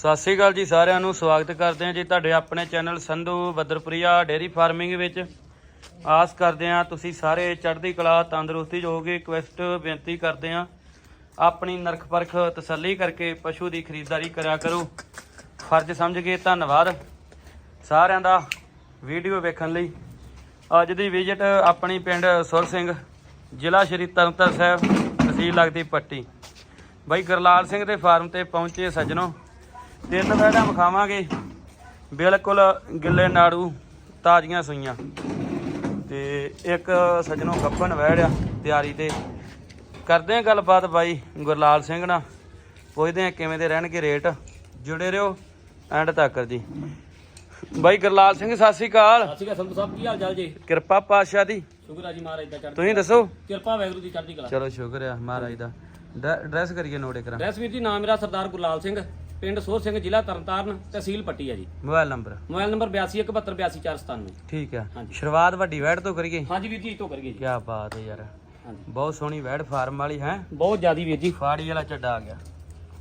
ਸਤਿ ਸ੍ਰੀ ਅਕਾਲ ਜੀ ਸਾਰਿਆਂ ਨੂੰ, ਸਵਾਗਤ ਕਰਦੇ ਹਾਂ ਜੀ ਤੁਹਾਡੇ ਆਪਣੇ channel Sandhu Badarpriya dairy farming ਵਿੱਚ। ਆਸ ਕਰਦੇ ਹਾਂ ਤੁਸੀਂ ਸਾਰੇ ਚੜ੍ਹਦੀ ਕਲਾ, ਤੰਦਰੁਸਤੀ ਹੋਗੇ ਰਿਕਵੈਸਟ ਬੇਨਤੀ ਕਰਦੇ ਹਾਂ, ਆਪਣੀ ਨਰਖ ਪਰਖ ਤਸੱਲੀ ਕਰਕੇ ਪਸ਼ੂ ਦੀ ਖਰੀਦਦਾਰੀ ਕਰਿਆ ਕਰੋ। ਫਰਜ਼ ਸਮਝ ਕੇ ਧੰਨਵਾਦ ਸਾਰਿਆਂ ਦਾ ਵੀਡੀਓ ਵੇਖਣ ਲਈ। ਅੱਜ ਦੀ ਵਿਜ਼ਿਟ ਆਪਣੀ ਪਿੰਡ ਸੁਰ ਸਿੰਘ, ਜ਼ਿਲ੍ਹਾ ਸ਼੍ਰੀ ਤਰਨਤਾਰਨ ਸਾਹਿਬ, ਤਹਿਸੀਲ ਲੱਗਦੀ ਪੱਟੀ। ਬਾਈ ਗੁਰਲਾਲ ਸਿੰਘ ਦੇ ਫਾਰਮ ਤੇ ਪਹੁੰਚੇ ਸੱਜਣੋ ਤਿੰਨ ਵੈੜਾਂ ਵਿਖਾਵਾਂਗੇ। ਬਿਲਕੁਲ ਗਿੱਲੇ ਨਾੜੂ ਤਾਜ਼ੀਆਂ ਸੂਈਆਂ। ਤੇ ਇੱਕ ਸੱਜਣੋ ਗੱਪਨ ਵੈੜ ਆ ਤਿਆਰੀ ਤੇ। ਕਰਦੇ ਆ ਗੱਲਬਾਤ ਬਾਈ ਗੁਰਲਾਲ ਸਿੰਘ ਨਾਲ। ਪੁੱਛਦੇ ਆ ਕਿਵੇਂ ਦੇ ਰਹਿਣਗੇ ਰੇਟ। ਜੁੜੇ ਰਹੋ ਐਂਡ ਤੱਕ ਜੀ। ਬਾਈ ਗੁਰਲਾਲ ਸਿੰਘ ਸਤਿ ਸ੍ਰੀ ਅਕਾਲ। ਸਤਿ ਸ਼੍ਰੀ ਅਕਾਲ ਸਾਹਿਬ ਕੀ ਹਾਲ ਚਾਲ ਜੀ? ਕਿਰਪਾ ਪਾਤਸ਼ਾਹ ਦੀ। ਸ਼ੁਕਰ ਆ ਜੀ ਮਹਾਰਾਜ ਦਾ ਚੜ੍ਹਦੀ ਤੁਸੀਂ ਦੱਸੋ? ਕਿਰਪਾ ਵੈਗੁਰੂ ਦੀ ਚੜ੍ਹਦੀ ਕਲਾ। ਚਲੋ ਸ਼ੁਕਰ ਆ ਮਹਾਰਾਜ ਦਾ। ਐਡਰੈਸ ਕਰੀਏ ਨੋਟ ਕਰਾਂ ਡਰੈਸ ਵੀਰ ਜੀ ਨਾਮ ਮੇਰਾ ਸਰਦਾਰ ਗੁਰਲਾਲ ਸਿੰਘ। ਪਿੰਡ ਸੋਹ ਸਿੰਘ ਜ਼ਿਲ੍ਹਾ ਤਰਨਤਾਰਨ ਤਹਿਸੀਲ ਪੱਟੀ ਆ ਜੀ। Mobile number? ਮੋਬਾਈਲ ਨੰਬਰ 8217822497 ਠੀਕ ਆ ਹਾਂਜੀ। ਸ਼ੁਰੂਆਤ ਵੱਡੀ ਵੈੜ ਤੋਂ ਕਰੀਏ? ਹਾਂਜੀ ਵੀਰ ਜੀ ਇਹ ਤੋਂ ਕਰੀਏ ਜੀ। ਕੀ ਬਾਤ ਹੈ ਯਾਰ। ਹਾਂਜੀ। ਬਹੁਤ ਸੋਹਣੀ ਵੈੜ ਫਾਰਮ ਵਾਲੀ ਹੈ? ਬਹੁਤ ਜ਼ਿਆਦੀ ਵੀਰ ਜੀ। ਫਾੜੀ ਵਾਲਾ ਚੱਡਾ ਆ ਗਿਆ।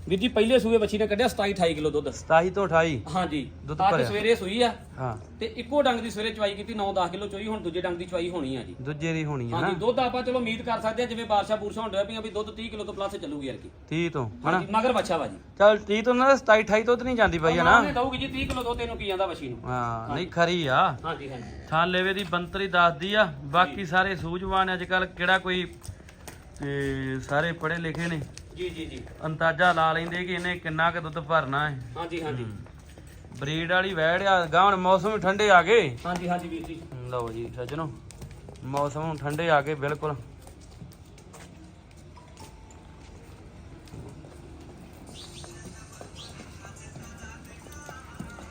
ਵੀਰ ਜੀ ਪਹਿਲੇ ਸੂਏ ਬੱਚੀ ਨੇ ਕੱਢਿਆ 27 28 ਕਿਲੋ ਦੁੱਧ। 27 ਤੋਂ 28 ਹਾਂਜੀ ਦੁੱਧ ਅੱਜ ਭਰਿਆ। ਸਵੇਰੇ ਸੂਈ ਆ। ਹਾਂ। ਤੇ ਇੱਕੋ ਡੰਗ ਦੀ ਸਵੇਰੇ ਚਵਾਈ ਕੀਤੀ 9-10 ਕਿਲੋ ਚੋਈ ਹੁਣ ਦੂਜੇ ਡੰਗ ਦੀ ਚਵਾਈ ਹੋਣੀ ਆ ਜੀ। ਦੂਜੇ ਦੀ ਹੋਣੀ ਹੈ ਹਾਂਜੀ ਨਾ ਦੁੱਧ ਆਪਾਂ ਚਲੋ ਉਮੀਦ ਕਰ ਸਕਦੇ ਆ ਜਿਵੇਂ ਬਾਰਸ਼ਾ ਬੂਰਸ਼ਾ ਹੋਣ ਡਿਆ ਪਈਆਂ ਵੀ ਦੁੱਧ 30 ਕਿਲੋ ਤੋਂ ਪਲੱਸ ਚੱਲੂਗੀ ਯਾਰ ਕੀ। 30 ਤੋਂ ਹਨਾ? ਹਾਂਜੀ ਮਗਰ ਬੱਚਾ ਵਾ ਜੀ। ਚਲ 30 ਤੋਂ ਨਾ 27 28 ਤੋਂ ਤਾਂ ਨਹੀਂ ਜਾਂਦੀ ਬਾਈ ਹਨਾ? ਉਹਨੇ ਦਊਗੀ ਜੀ 30 ਕਿਲੋ ਦੁੱਧ ਇਹਨੂੰ ਕੀ ਜਾਂਦਾ ਵਸ਼ੀ ਨੂੰ। ਹਾਂ ਨਹੀਂ ਖਰੀ ਆ। ਹਾਂਜੀ ਹਾਂਜੀ। ਥਾਂ ਲੇਵੇ ਦੀ ਬੰਤਰੀ ਦੱਸਦੀ ਆ ਬਾਕੀ ਸਾਰੇ ਸੂਝਵਾਨ ਅੱਜ ਕੱਲ ਕਿਹੜਾ ਕੋਈ ਤੇ ਸਾਰੇ ਪੜ੍ਹੇ ਲਿਖੇ ਨੇ। ਜੀ ਜੀ ਜੀ। ਅੰਦਾਜ਼ਾ ਲਾ ਲੈਂਦੇ ਕਿ ਇਹਨੇ ਕਿੰਨਾ ਕੁ ਦੁੱਧ ਭਰਨਾ ਹੈ। ਹਾਂਜੀ ਹਾਂਜੀ। ਬਰੀਡ ਵਾਲੀ ਵੈੜ ਆ ਗਾਣ ਮੌਸਮ ਠੰਡੇ ਆ ਗਏ। ਹਾਂਜੀ ਹਾਂਜੀ ਵੀਰ ਜੀ। ਲਓ ਜੀ ਸੱਜਣੋ ਮੌਸਮ ਠੰਡੇ ਆ ਗਏ ਬਿਲਕੁਲ।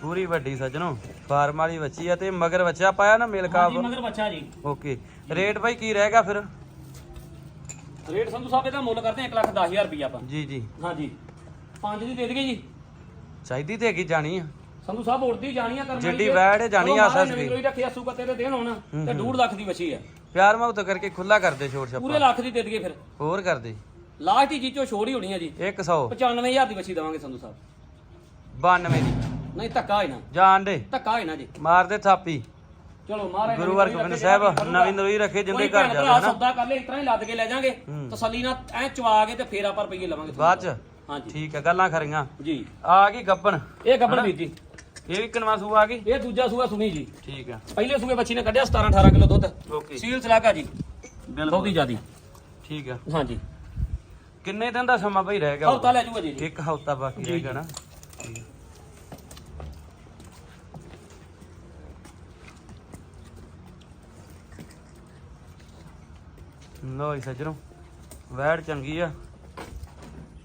ਪੂਰੀ ਵੱਡੀ ਸੱਜਣੋ ਫਾਰਮ ਵਾਲੀ ਬੱਚੀ ਆ ਤੇ ਮਗਰ ਬੱਚਾ ਪਾਇਆ ਨਾ ਮਿਲਕਾ ਹਾਂਜੀ ਮਗਰ ਬੱਚਾ ਜੀ। ਓਕੇ ਰੇਟ ਭਾਈ ਕੀ ਰਹੇਗਾ ਫਿਰ? ਰੇਟ ਸੰਧੂ ਸਾਹਿਬ ਇਹਦਾ ਮੁੱਲ ਕਰਦੇ 1 ਲੱਖ 10000 ਰੁਪਏ ਆਪਾਂ। ਜੀ ਜੀ। ਹਾਂਜੀ। ਪੰਜ ਦੀ ਦੇ ਦੇਗੇ ਜੀ। ਚਾਹੀਦੀ ਤੇ ਕੀ ਜਾਣੀ ਆ। ਸੰਧੂ ਸਾਹਿਬ ਉੜਦੀ ਜਾਣੀ ਆ ਕਰਨ ਜਿੱਡੀ ਵੈੜ ਹੈ, ਜਾਣੀ ਆ ਸੱਸ ਦੀ। ਕੋਈ ਰੱਖਿਆ ਸੂਕਾ ਤੇਰੇ ਦੇਣ ਹੁਣ ਤੇ 2 ਲੱਖ ਦੀ ਵਛੀ ਆ। ਪਿਆਰ ਮੁਹੱਬਤ ਕਰਕੇ ਖੁੱਲਾ ਕਰਦੇ ਛੋੜ ਪੂਰੇ ਛੱਪਾ। ਲੱਖ ਦੀ ਦੇ ਦੇਗੇ ਫਿਰ। ਹੋਰ ਕਰਦੇ ਲਾਸਟ ਹੀ ਜੀਚੋ ਛੋੜ ਹੀ ਹੋਣੀ ਆ ਜੀ। 100 95000 ਦੀ ਵਛੀ ਦੇਵਾਂਗੇ ਸੰਧੂ ਸਾਹਿਬ। 92 ਦੀ। ਨਹੀਂ ਧੱਕਾ ਹੈ ਨਾ। ਜਾਣ ਦੇ। ਧੱਕਾ ਹੈ ਨਾ ਜੀ। ਮਾਰਦੇ ਥਾਪੀ। ਚਲੋ ਮਹਾਰਾਜ ਗੁਰੂ ਹਰਗੋਬਿੰਦ ਸਾਹਿਬ ਨਵੀਂ ਨਵੀਂ ਰੱਖੇ ਜਿੰਦੇ ਘਰ ਜਾਵੇ ਹਨਾ? ਸੌਦਾ ਕਰ ਲੈ ਇਸ ਤਰ੍ਹਾਂ ਹੀ ਲੱਦ ਕੇ ਲੈ ਜਾਾਂਗੇ। ਤਸੱਲੀ ਨਾਲ ਐ ਚਵਾ ਕੇ ਤੇ ਫੇਰ ਆਪਾਂ ਰੁਪਈਏ ਲਵਾਂਗੇ। ਬਾਅਦ ਚ? ਹਾਂਜੀ। ਠੀਕ ਹੈ ਗੱਲਾਂ ਖਰੀਆਂ। ਜੀ। ਆ ਗਈ ਗੱਪਣ। ਇਹ ਗੱਬੜ ਵੀਰ ਜੀ। ਇਹ ਵੀ ਕਨਵਾ ਸੂ ਆ ਗਈ? ਇਹ ਦੂਜਾ ਸੂਆ ਸੁਣੀ ਜੀ। ਠੀਕ ਹੈ। ਪਹਿਲੇ ਸੂਏ ਬੱਚੀ ਨੇ ਕੱਢਿਆ 17 18 ਕਿਲੋ ਦੁੱਧ। ਓਕੇ। ਸੀਲ ਚਲਾਕਾ ਜੀ। ਬਹੁਤੀ ਬਿਲਕੁਲ ਜਿਆਦੀ। ਠੀਕ ਹੈ। ਹਾਂਜੀ। ਕਿੰਨੇ ਦਿਨ ਦਾ ਸਮਾਂ ਭਾਈ ਰਹਿ ਗਿਆ ਹੌਤਾ ਲੈ ਜੂਗਾ ਜੀ। ਇੱਕ ਹਫ਼ਤਾ ਬਾਕੀ ਜੀ, ਰਹੇਗਾ ਨਾ? ਲੋ ਜੀ ਸੱਜਣੋ ਵੈੜ ਚੰਗੀ ਆ।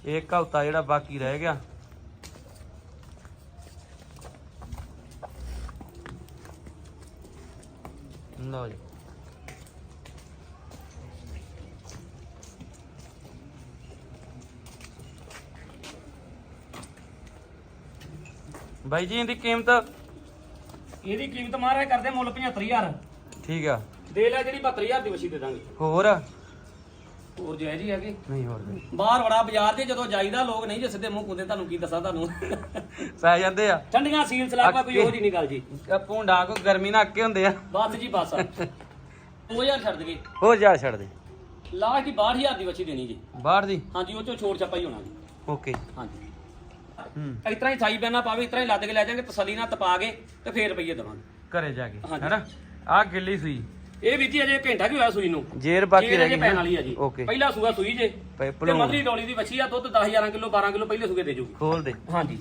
ਇੱਕ ਹਫ਼ਤਾ ਜਿਹੜਾ ਬਾਕੀ ਰਹਿ ਗਿਆ। ਲੋ ਜੀ। ਬਾਈ ਜੀ ਇਹਦੀ ਕੀਮਤ ਇਹਦੀ ਕੀਮਤ ਮਹਾਰਾਜ ਕਰਦੇ ਮੁੱਲ 75000 ਠੀਕ ਆ। ਦੇ ਲੈ ਜਿਹੜੀ 72000 ਦੀ ਵਛੀ ਦੇ ਦਾਂਗੇ। ਹੋਰ? ਹੋਰ ਜਾਇਜ਼ ਹੀ ਹੈਗੇ। ਨਹੀਂ ਹੋਰ ਨਹੀਂ। ਬਾਹਰ ਬੜਾ ਬਾਜ਼ਾਰ ਤੇ ਜਦੋਂ ਜਾਈਦਾ ਲੋਕ ਨਹੀਂ ਜੇ ਸਿੱਧੇ ਮੂੰਹ ਕੁੰਦੇ ਤੁਹਾਨੂੰ ਕੀ ਦੱਸਾਂ ਤੁਹਾਨੂੰ? ਪੈ ਜਾਂਦੇ ਆ। ਠੰਡੀਆਂ ਸੀਲ ਸਲਾਪਾ ਕੋਈ ਉਹੋ ਜੀ ਨਹੀਂ ਗੱਲ ਜੀ। ਭੂੰਡਾ ਕੋ ਗਰਮੀ ਨਾਲ ਅੱਕੇ ਹੁੰਦੇ ਆ। ਬਸ ਜੀ ਬਸ। 2000 ਛੱਡ ਦਗੇ। ਹੋ ਜਾ ਛੱਡ ਦੇ। ਲਾਸਟ ਹੀ 62000 ਦੀ ਵਛੀ ਦੇਣੀ ਜੀ। ਬਾਹਰ ਦੀ? ਹਾਂਜੀ ਉਹ ਚੋਂ ਛੋੜ ਛੱਪਾ ਹੀ ਹੋਣਾ ਜੀ। ਓਕੇ। ਹਾਂਜੀ। ਹੂੰ। ਇਸ ਤਰ੍ਹਾਂ ਹੀ ਛਾਈ ਪੈਣਾ ਪਾਵੇ ਇਸ ਤਰ੍ਹਾਂ ਹੀ ਲੱਦ ਕੇ ਲੈ ਜਾਾਂਗੇ ਤਸੱਲੀ ਨਾਲ ਤਪਾ ਕੇ ਤੇ ਫੇਰ ਰੁਪਈਏ ਦੇਵਾਂਗੇ। ਘਰੇ ਜਾ ਕੇ। ਹੈਨਾ? ਆ ਗਿੱਲੀ ਸੂਈ। ਇਹ ਵੀ ਜੀ ਅਜੇ ਘੰਟਾ ਕੀ ਹੋਇਆ ਸੂਈ ਨੂੰ। ਜੇਰ ਬਾਕੀ ਰਹਿ ਗਈ ਪੈਣ ਵਾਲੀ ਆ ਜੀ। ਓਕੇ। ਪਹਿਲਾ ਸੂਆ ਸੂਈ ਜੇ। ਤੇ। ਮਧਰੀ ਡੋਲੀ ਦੀ ਵੱਛੀ ਆ ਦੁੱਧ 10 11 ਕਿਲੋ 12 ਕਿਲੋ ਪਹਿਲੇ ਸੂਏ ਦੇ ਜੂਗੀ। ਖੋਲ ਦੇ। ਹਾਂਜੀ।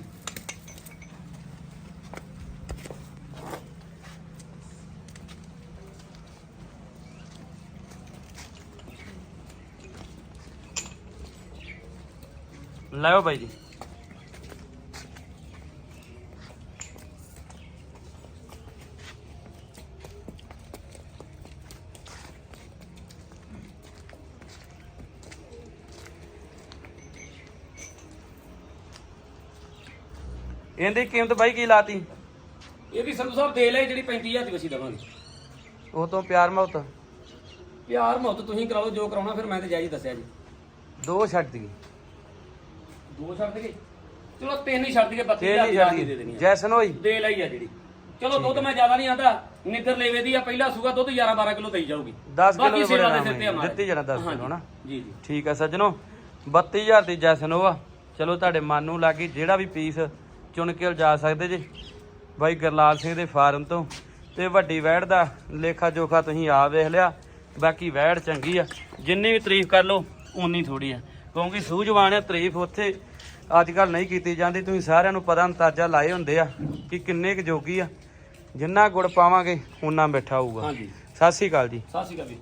ਲਾਓ ਬਾਈ ਜੀ। ਇਹਦੀ ਕੀਮਤ ਬਾਈ ਕੀ ਲਾਤੀ? ਇਹਦੀ ਸੰਧੂ ਸਾਹਿਬ ਦੇ ਲੈ ਜਿਹੜੀ 35000 ਦੀ ਵੱਛੀ ਦੇਵਾਂਗੇ। ਉਹ ਤੋਂ ਪਿਆਰ ਮੁਹੱਬਤ? ਪਿਆਰ ਮੁਹੱਬਤ ਤੁਸੀਂ ਕਰਾਓ ਜੋ ਕਰਾਉਣਾ ਫਿਰ ਮੈਂ ਤੇ ਜਾਈ ਦੱਸਿਆ ਜੀ। ਦੋ ਛੱਡ ਦੀ ਦੋ ਛੱਡ ਦੇਗੇ ਚਲੋ ਤਿੰਨ ਹੀ ਛੱਡ ਦਈਏ 32 ਤੇ ਹਜ਼ਾਰ ਨਹੀਂ ਦੀ ਰਾਜੀ ਦੇ ਦੇਣੀ ਆ। ਜੈਸਨ ਹੋਈ? ਦੇ ਲਈ ਆ ਜਿਹੜੀ। ਚਲੋ ਦੁੱਧ ਮੈਂ ਜ਼ਿਆਦਾ ਨਹੀਂ ਆਂਦਾ ਨਿੱਗਰ ਲੇਵੇ ਦੀ ਆ ਪਹਿਲਾ ਸੂਗਾ ਦੁੱਧ 11 12 ਕਿਲੋ ਦੇਈ ਜਾਊਗੀ। 10 ਕਿਲੋ ਬਾਕੀ ਦੇ ਸੇਵਾ ਬੜੇ ਦੇ ਸਿਰ ਤੇ ਆ ਨਾਮ ਮਾਰੇ। ਦਿੱਤੀ ਜਾਣਾ 10 ਹਾਂਜੀ। ਕਿਲੋ ਨਾ ਜੀ ਜੀ। ਠੀਕ ਆ ਸੱਜਣੋ 32000 ਦੀ ਜੈਸਨ ਉਹ ਆ ਚਲੋ ਤੁਹਾਡੇ ਮਨ ਨੂੰ ਲੱਗੀ ਜਿਹੜਾ ਵੀ ਪੀਸ ਚੁਣ ਕੇ ਲਿਜਾ ਸਕਦੇ ਜੀ। ਬਾਈ ਗਰਲਾਲ ਸਿੰਘ ਦੇ ਫਾਰਮ ਤੋਂ। ਤੇ ਵੱਡੀ ਵੈੜ ਦਾ ਲੇਖਾ ਜੋਖਾ ਤੁਸੀਂ ਆਪ ਵੇਖ ਲਿਆ। ਬਾਕੀ ਵੈੜ ਚੰਗੀ ਆ। ਜਿੰਨੀ ਵੀ ਤਾਰੀਫ ਕਰ ਲਓ ਉਨੀ ਥੋੜੀ ਆ। ਕਿਉਂਕਿ ਸੂਝਵਾਨ ਆ ਤਾਰੀਫ ਉੱਥੇ ਅੱਜ ਕੱਲ ਨਹੀਂ ਕੀਤੀ ਜਾਂਦੀ। ਤੁਸੀਂ ਸਾਰਿਆਂ ਨੂੰ ਪਤਾ ਅੰਦਾਜ਼ਾ ਲਾਏ ਹੁੰਦੇ ਆ ਕਿ ਕਿੰਨੇ ਕੁ ਜੋਗੀ ਆ। ਜਿੰਨਾ ਗੁੜ ਪਾਵਾਂਗੇ ਉਨਾ ਮਿੱਠਾ ਹੋਊਗਾ। ਹਾਂਜੀ। ਸਤਿ ਸ੍ਰੀ ਅਕਾਲ ਜੀ। ਸਤਿ ਸ਼੍ਰੀ ਅਕਾਲ ਜੀ।